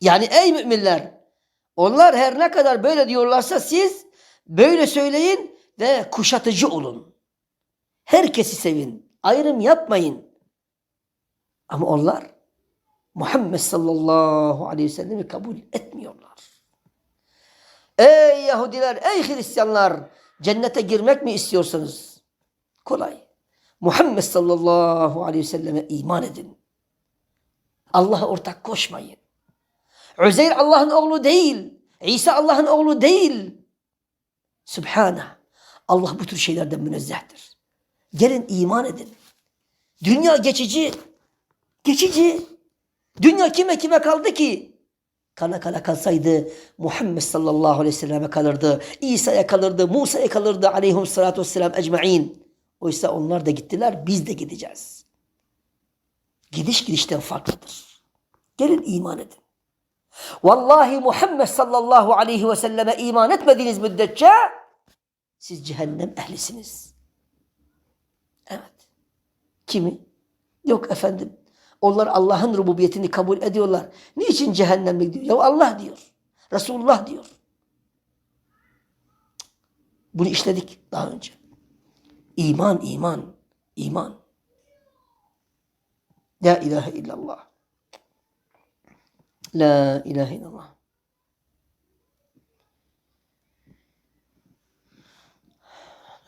Yani ey müminler onlar her ne kadar böyle diyorlarsa siz böyle söyleyin ve kuşatıcı olun. Herkesi sevin. Ayrım yapmayın. Ama onlar Muhammed sallallahu aleyhi ve sellemi kabul etmiyorlar. Ey Yahudiler, ey Hristiyanlar cennete girmek mi istiyorsunuz? Kolay. Muhammed sallallahu aleyhi ve selleme iman edin. Allah'a ortak koşmayın. Üzeyr Allah'ın oğlu değil. İsa Allah'ın oğlu değil. Sübhanah. Allah bu tür şeylerden münezzehtir. Gelin iman edin. Dünya geçici. Geçici. Dünya kime kime kaldı ki? Kala kala kalsaydı Muhammed sallallahu aleyhi ve selleme kalırdı. İsa'ya kalırdı. Musa'ya kalırdı aleyhum salatu vesselam ecma'in. Oysa onlar da gittiler. Biz de gideceğiz. Gidiş gidişten farklıdır. Gelin iman edin. Vallahi Muhammed sallallahu aleyhi ve selleme iman etmediğiniz müddetçe siz cehennem ehlisiniz. Evet. Kimi? Yok efendim. Onlar Allah'ın rububiyetini kabul ediyorlar. Niçin cehennemlik diyor? Ya Allah diyor. Resulullah diyor. Bunu işledik daha önce. İman, iman, iman. La ilahe illallah. La ilahe illallah.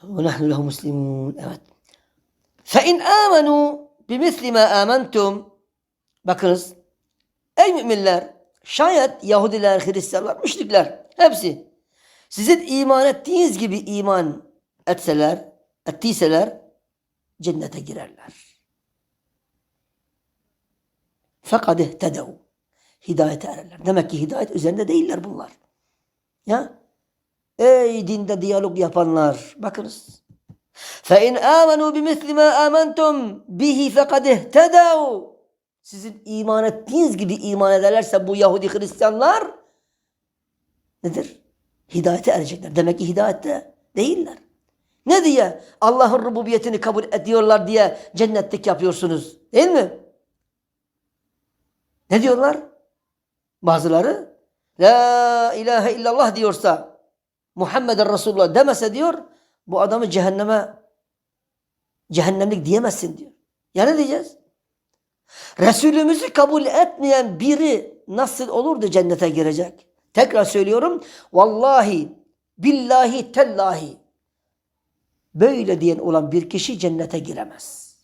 Ve nahnu lehu muslimun. Evet. Fe in amenu bimisli ma amentum. Bakınız. Ey müminler. Şayet Yahudiler, Hristiyanlar, müşrikler. Hepsi. Sizin iman ettiğiniz gibi iman etseler, ettiyseler cennete girerler. Fakat ihtedev hidayete ererler. Demek ki hidayet üzerinde değiller bunlar. Ya ey dinde diyalog yapanlar bakınız. Fe in amenu bimithli ma amantum bihi fekad ihtedau. Sizin iman ettiğiniz gibi iman ederlerse bu Yahudi Hristiyanlar nedir? Hidayete erecekler. Demek ki hidayette değiller. Ne diye Allah'ın rububiyetini kabul ediyorlar diye cennetlik yapıyorsunuz. Değil mi? Ne diyorlar? Bazıları La ilahe illallah diyorsa Muhammeden Resulullah demese diyor bu adamı cehenneme cehennemlik diyemezsin diyor. Ya ne diyeceğiz? Resulümüzü kabul etmeyen biri nasıl olur da cennete girecek? Tekrar söylüyorum. Vallahi, billahi, tellahi. Böyle diyen olan bir kişi cennete giremez.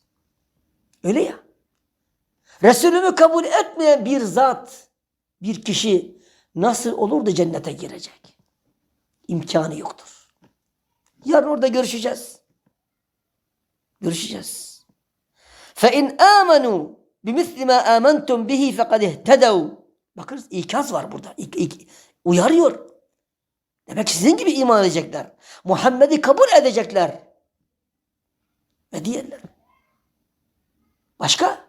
Öyle ya. Resulümü kabul etmeyen bir zat, bir kişi nasıl olur da cennete girecek? İmkanı yoktur. Yarın orada görüşeceğiz. Görüşeceğiz. فَاِنْ آمَنُوا بِمِثْلِ مَا آمَنْتُمْ بِهِ فَقَدْ اهْتَدَوْا Bakınız ikaz var burada. İk, ik, uyarıyor. Demek ki sizin gibi iman edecekler. Muhammed'i kabul edecekler. Ve diğerler. Başka?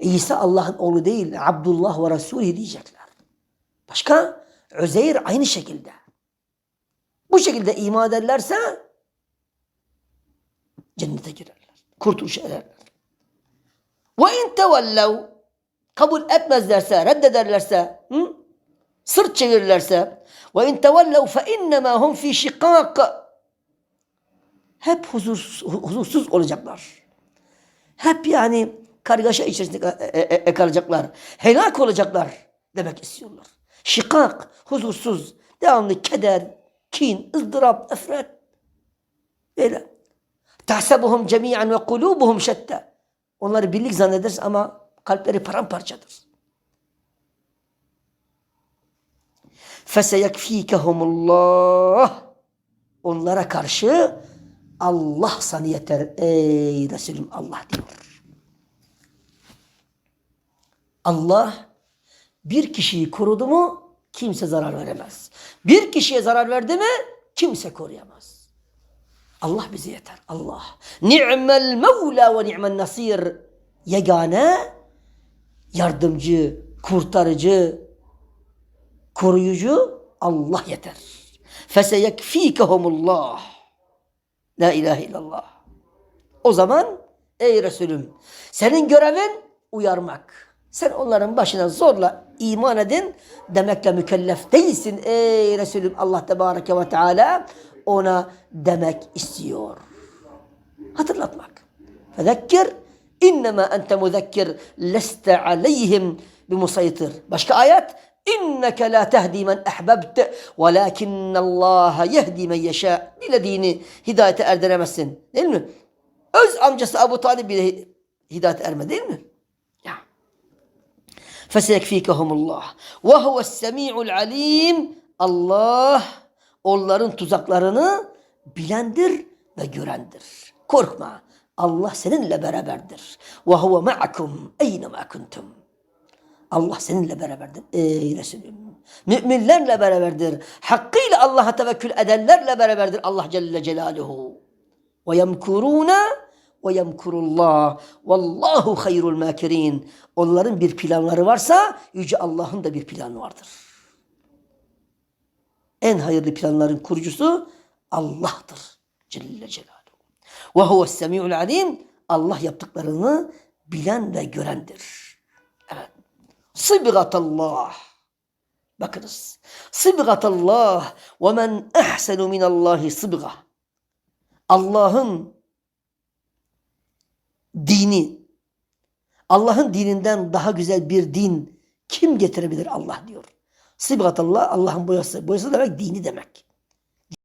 İsa Allah'ın oğlu değil, Abdullah ve Resulü diyecekler. Başka? Üzeyr aynı şekilde. Bu şekilde iman ederlerse cennete girerler. Kurtuluş ederler. Ve in tevellev kabul etmezlerse, reddederlerse, hı? sırt çevirirlerse ve in tevellev fe innema hum fi şikak hep huzursuz, huzursuz olacaklar. Hep yani kargaşa içerisinde e, e, e, kalacaklar. Helak olacaklar demek istiyorlar. Şikak, huzursuz, devamlı keder, kin, ızdırap, efret. Böyle. Tahsebuhum cemiyen ve kulubuhum şette. Onları birlik zannederiz ama kalpleri paramparçadır. Feseyekfikehumullah. Onlara karşı Allah sana yeter ey Resulüm Allah diyor. Allah bir kişiyi korudu mu kimse zarar veremez. Bir kişiye zarar verdi mi kimse koruyamaz. Allah bize yeter. Allah. Ni'mel mevla ve ni'mel nasir. Yegane yardımcı, kurtarıcı, koruyucu Allah yeter. Feseyekfikehumullah. La ilahe illallah. O zaman ey Resulüm senin görevin uyarmak. Sen onların başına zorla iman edin demekle mükellef değilsin. Ey Resulüm Allah Tebareke ve Teala ona demek istiyor. Hatırlatmak. Fezekkir innema ente muzekkir leste aleyhim bimusaytir. Başka ayet inneke la tehdi men ehbebte velakinnallaha yehdi men yeşâ. Dilediğini hidayete erdiremezsin. Değil mi? Öz amcası Abu Talib bile hidayete erme değil mi? Ya. Fesekfikahumullah. Ve huves semi'ul alim. Allah onların tuzaklarını bilendir ve görendir. Korkma. Allah seninle beraberdir. Ve huve ma'akum eyne ma kuntum. Allah seninle beraberdir. Ey Resulüm. Müminlerle beraberdir. Hakkıyla Allah'a tevekkül edenlerle beraberdir Allah Celle Celaluhu. Ve yemkuruna ve yemkurullah. Vallahu hayrul makirin. Onların bir planları varsa Yüce Allah'ın da bir planı vardır. En hayırlı planların kurucusu Allah'tır. Celle Celaluhu. Ve huves semi'ul alim. Allah yaptıklarını bilen ve görendir. Evet. Sıbgatallah. Bakınız. Sıbgatallah ve men ehsenu minallahi sıbga. Allah'ın dini, Allah'ın dininden daha güzel bir din kim getirebilir Allah diyor. Sıbgatallah Allah'ın boyası. Boyası demek dini demek.